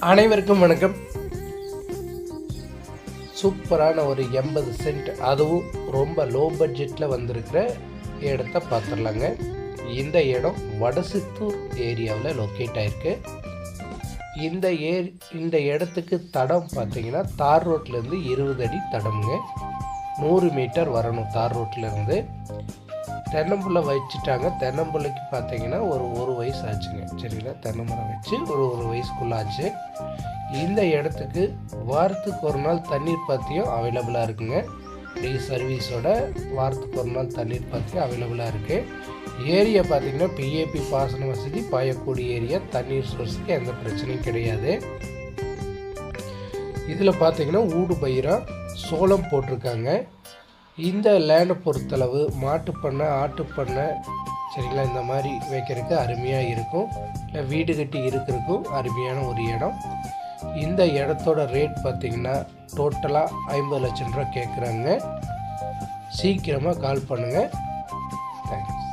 அனைவருக்கும் வணக்கம். சூப்பரான ஒரு எண்பது சென்ட் அதுவும் ரொம்ப லோ பட்ஜெட்டில் வந்திருக்கிற இடத்த பார்த்துடலாங்க. இந்த இடம் வடசித்தூர் ஏரியாவில் லொக்கேட் ஆயிருக்கு. இந்த ஏ இந்த இடத்துக்கு தடம் பார்த்தீங்கன்னா தார் ரோட்லேருந்து இருபது அடி தடம்ங்க. நூறு மீட்டர் வரணும் தார் ரோட்லேருந்து தென்னம்பிள்ளை வச்சுட்டாங்க. தென்னம்பிள்ளைக்கு பார்த்தீங்கன்னா ஒரு ஒரு வயசு ஆச்சுங்க சரிங்களா? தென்னமரம் வச்சு ஒரு ஒரு வயசுக்குள்ளே ஆச்சு இந்த இடத்துக்கு வாரத்துக்கு ஒரு நாள் தண்ணீர் பாத்தியும் அவைலபிளாக இருக்குங்க. ஃப்ரீ சர்வீஸோட வாரத்துக்கு ஒரு நாள் தண்ணீர் பாத்தியம் அவைலபிளாக இருக்குது ஏரியா பார்த்தீங்கன்னா பிஏபி பாசன வசதி பாயக்கூடிய ஏரியா தண்ணீர் சோர்ஸுக்கு எந்த பிரச்சனையும் கிடையாது. இதில் பார்த்தீங்கன்னா ஊடு பயிராக சோளம் போட்டிருக்காங்க. இந்த லேண்டை பொறுத்தளவு மாட்டுப்பண்ணை ஆட்டுப்பண்ணை சரிங்களா இந்த மாதிரி வைக்கிறதுக்கு அருமையாக இருக்கும். இல்லை வீடு கட்டி இருக்கிறதுக்கும் அருமையான ஒரு இடம். இந்த இடத்தோட ரேட் பார்த்திங்கன்னா டோட்டலாக ஐம்பது லட்சம் ரூபா கேட்குறாங்க சீக்கிரமாக கால் பண்ணுங்கள் தேங்க்ஸ்